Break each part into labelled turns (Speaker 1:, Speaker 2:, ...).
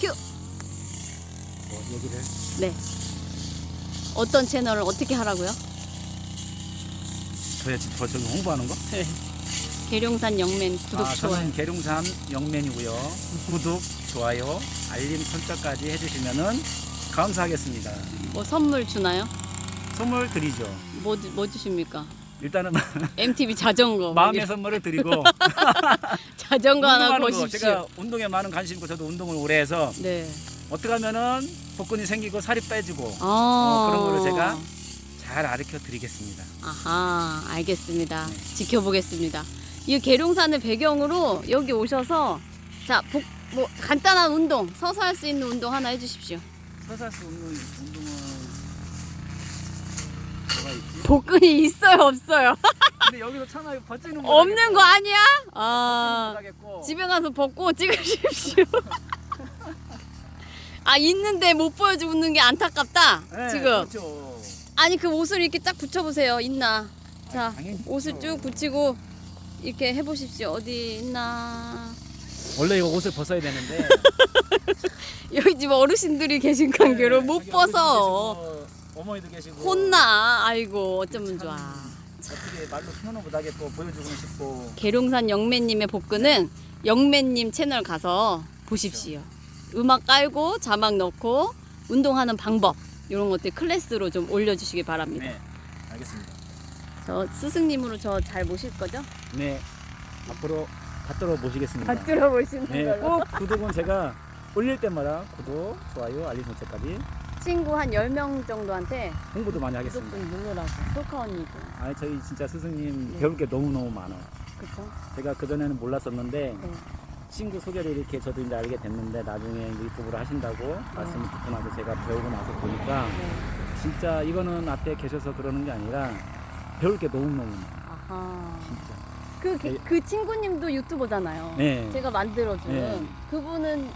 Speaker 1: 큐.
Speaker 2: 뭐 얘기를
Speaker 1: 네. 어떤 채널을 어떻게 하라고요?
Speaker 2: 저 저기 홍보하는 거?
Speaker 1: 계룡산 영맨 구독
Speaker 2: 아,
Speaker 1: 좋아요.
Speaker 2: 저는 계룡산 영맨이고요. 구독, 좋아요, 알림 설정까지 해주시면은 감사하겠습니다.
Speaker 1: 뭐 선물 주나요?
Speaker 2: 선물 드리죠.
Speaker 1: 뭐, 주- 뭐 주십니까?
Speaker 2: 일단은
Speaker 1: MTV 자전거.
Speaker 2: 마음의 선물을 드리고
Speaker 1: 자전거 하나
Speaker 2: 운동하는 거
Speaker 1: 거십시오.
Speaker 2: 제가 운동에 많은 관심 있고 저도 운동을 오래 해서
Speaker 1: 네.
Speaker 2: 어떻게 하면은 복근이 생기고 살이 빼지고
Speaker 1: 아.
Speaker 2: 어, 그런 거를 제가 잘 가르쳐 드리겠습니다.
Speaker 1: 아하, 알겠습니다.
Speaker 2: 네.
Speaker 1: 지켜보겠습니다. 이 계룡산을 배경으로 여기 오셔서 자, 복, 뭐 간단한 운동, 서서 할 수 있는 운동 하나 해주십시오.
Speaker 2: 서사스 운동 운동은 뭐가 있지?
Speaker 1: 복근이 있어요, 없어요?
Speaker 2: 근데 여기서 차나 버티는 거
Speaker 1: 없는 거 아니야? 아, 집에 가서 벗고 찍으십시오. 아, 있는데 못 보여주고 있는 게 안타깝다.
Speaker 2: 네,
Speaker 1: 지금.
Speaker 2: 그렇죠.
Speaker 1: 아니, 그 옷을 이렇게 딱 붙여보세요. 있나? 자,
Speaker 2: 당연히
Speaker 1: 옷을
Speaker 2: 있죠.
Speaker 1: 쭉 붙이고 이렇게 해보십시오. 어디 있나?
Speaker 2: 원래 이거 옷을 벗어야 되는데
Speaker 1: 여기 집 어르신들이 계신 관계로
Speaker 2: 네,
Speaker 1: 못 벗어.
Speaker 2: 어머니도 계시고
Speaker 1: 혼나. 아이고 어쩌면 좋아.
Speaker 2: 어떻게 말로 표현을 못하겠고 보여주고 싶고
Speaker 1: 계룡산 영매님의 복근은 영매님 채널 가서 보십시오. 음악 깔고 자막 넣고 운동하는 방법 이런 것들 클래스로 좀 올려주시기 바랍니다.
Speaker 2: 네 알겠습니다.
Speaker 1: 저 스승님으로 저 잘 모실 거죠?
Speaker 2: 네 앞으로 받들어 모시겠습니다.
Speaker 1: 받들어 보시는
Speaker 2: 네,
Speaker 1: 걸로.
Speaker 2: 꼭 구독은 제가 올릴 때마다 구독, 좋아요, 알림 설정까지
Speaker 1: 친구 한 10명 정도한테
Speaker 2: 홍보도 많이
Speaker 1: 구독
Speaker 2: 하겠습니다.
Speaker 1: 좀 누르라고. 소카 언니도.
Speaker 2: 아 저희 진짜 스승님
Speaker 1: 네.
Speaker 2: 배울 게 너무 너무 많아요.
Speaker 1: 그쵸?
Speaker 2: 제가 그 전에는 몰랐었는데
Speaker 1: 네.
Speaker 2: 친구 소개를 이렇게 저도 이제 알게 됐는데 나중에 이제 유튜브로 하신다고 말씀을 듣고 나서 제가 배우고 나서 보니까
Speaker 1: 네.
Speaker 2: 진짜 이거는 앞에 계셔서 그러는 게 아니라 배울 게 너무 너무 많아요.
Speaker 1: 아하.
Speaker 2: 진짜.
Speaker 1: 그, 그, 그 친구님도 유튜버잖아요.
Speaker 2: 네.
Speaker 1: 제가 만들어준
Speaker 2: 네.
Speaker 1: 그분은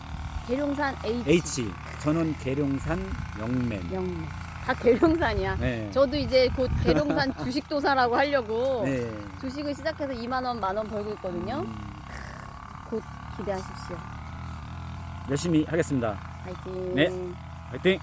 Speaker 1: 계룡산 H,
Speaker 2: H 저는 계룡산 영맨.
Speaker 1: 영매 다 계룡산이야.
Speaker 2: 네.
Speaker 1: 저도 이제 곧 계룡산 주식도사라고 하려고
Speaker 2: 네.
Speaker 1: 주식을 시작해서 2만 원, 만 원 벌고 있거든요.
Speaker 2: 음,
Speaker 1: 곧 기대하십시오.
Speaker 2: 열심히 하겠습니다.
Speaker 1: 파이팅.
Speaker 2: 네. 화이팅!